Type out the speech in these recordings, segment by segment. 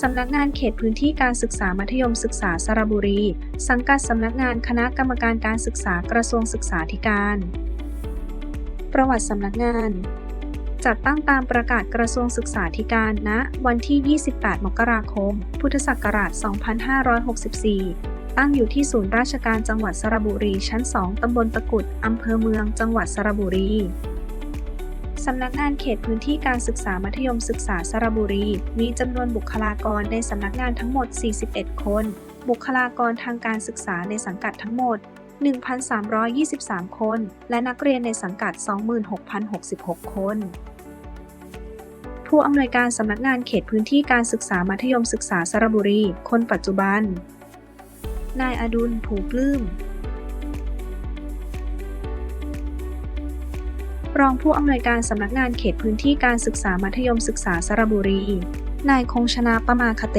สำนักงานเขตพื้นที่การศึกษามัธยมศึกษาสระบุรี สังกัดสำนักงานคณะกรรมการการศึกษากระทรวงศึกษาธิการ ประวัติสำนักงาน จัดตั้งตามประกาศกระทรวงศึกษาธิการณวันที่ 28 มกราคม พุทธศักราช 2564 ตั้งอยู่ที่ศูนย์ราชการจังหวัดสระบุรี ชั้น 2 ตำบลตะกุด อำเภอเมือง จังหวัดสระบุรี สำนักงานเขตพื้นที่การศึกษามัธยมศึกษาสระบุรี มีจำนวนบุคลากรในสำนักงานทั้งหมด 41 คน บุคลากรทางการศึกษาในสังกัดทั้งหมด 1,323 คน และนักเรียนในสังกัด 26,066 คน ผู้อำนวยการสำนักงานเขตพื้นที่การศึกษามัธยมศึกษาสระบุรี คนปัจจุบัน นายอดุล ผูปลื้ม รองผู้อำนวยการสำนักงานเขตพื้นที่การศึกษามัธยมศึกษาสระบุรี นายคงชนะประมาคเต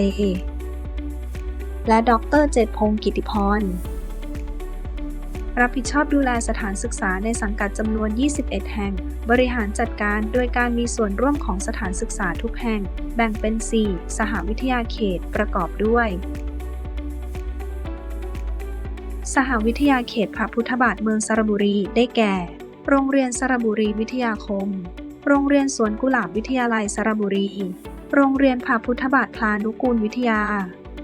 และดรเจตพงศ์กิติพร รับผิดชอบดูแลสถานศึกษาในสังกัดจำนวน 21 แห่ง บริหารจัดการโดยการมีส่วนร่วมของสถานศึกษาทุกแห่ง แบ่งเป็น 4 สหวิทยาเขตประกอบด้วยสหวิทยาเขตพระพุทธบาทเมืองสระบุรีได้แก่ โรงเรียนสระบุรีวิทยาคม โรงเรียนสวนกุหลาบวิทยาลัยสระบุรี โรงเรียนพระพุทธบาทพลานุกูลวิทยา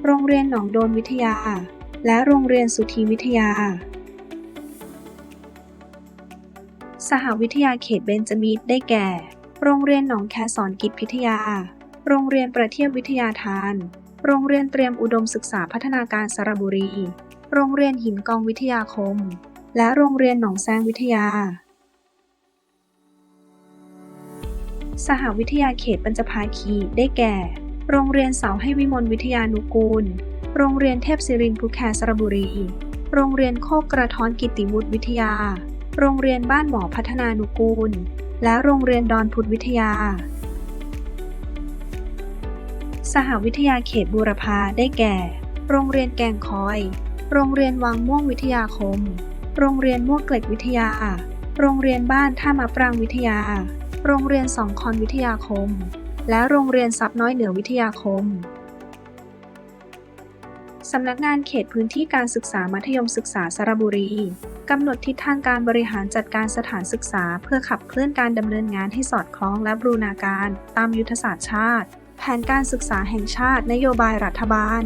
โรงเรียนหนองโดนวิทยา และโรงเรียนสุธีวิทยา สหวิทยาเขตเบญจมิตรได้แก่ โรงเรียนหนองแคสอนกิจพิทยา โรงเรียนประเทียบวิทยาทาน โรงเรียนเตรียมอุดมศึกษาพัฒนาการสระบุรี โรงเรียนหินกองวิทยาคมและโรงเรียนหนองแซงวิทยา สหวิทยาเขตปัญจภาคี ได้แก่ โรงเรียนเสาให้วิมลวิทยานุกูล โรงเรียนเทพศิรินภูแคสระบุรี โรงเรียนโคกกระท้อนกิติวุฒิวิทยา โรงเรียนบ้านหมอพัฒนานุกูล และโรงเรียนดอนพุทธวิทยา สหวิทยาเขตบูรพาได้แก่ โรงเรียนแกงคอย โรงเรียนวังม่วงวิทยาคม โรงเรียนม่วงเกล็ดวิทยา โรงเรียนบ้านท่ามาปรางวิทยา โรงเรียนสองคอนวิทยาคม และโรงเรียนซับน้อยเหนือวิทยาคม สำนักงานเขตพื้นที่การศึกษามัธยมศึกษาสระบุรีกำหนดทิศทางการบริหารจัดการสถานศึกษา เพื่อขับเคลื่อนการดำเนินงานให้สอดคล้องและบรูรณาการ ตามยุทธศาสตร์ชาติ แผนการศึกษาแห่งชาติ นโยบายรัฐบาล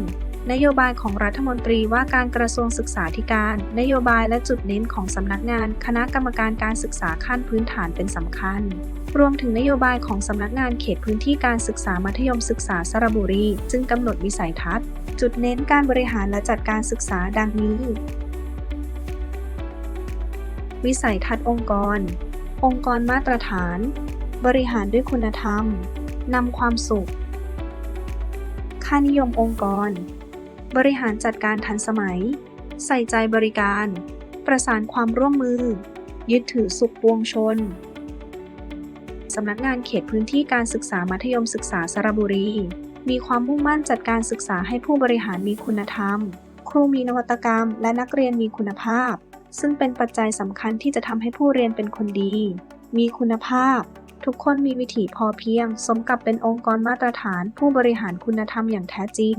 นโยบายของรัฐมนตรีว่าการกระทรวงศึกษาธิการ นโยบายและจุดเน้นของสำนักงาน คณะกรรมการการศึกษาขั้นพื้นฐานเป็นสำคัญ รวมถึงนโยบายของสำนักงานเขตพื้นที่การศึกษามัธยมศึกษาสระบุรี จึงกำหนดวิสัยทัศน์ จุดเน้นการบริหารและจัดการศึกษาดังนี้ วิสัยทัศน์องค์กร องค์กรมาตรฐาน บริหารด้วยคุณธรรมนำความสุข ค่านิยมองค์กร บริหารจัดการทันสมัย ใส่ใจบริการ ประสานความร่วมมือ ยึดถือสุขปวงชน สำนักงานเขตพื้นที่การศึกษามัธยมศึกษาสระบุรี มีความมุ่งมั่นจัดการศึกษาให้ผู้บริหารมีคุณธรรม ครูมีนวัตกรรม และนักเรียนมีคุณภาพ ซึ่งเป็นปัจจัยสำคัญที่จะทำให้ผู้เรียนเป็นคนดี มีคุณภาพทุกคนมีวิถีพอเพียง สมกับเป็นองค์กรมาตรฐานผู้บริหารคุณธรรมอย่างแท้จริง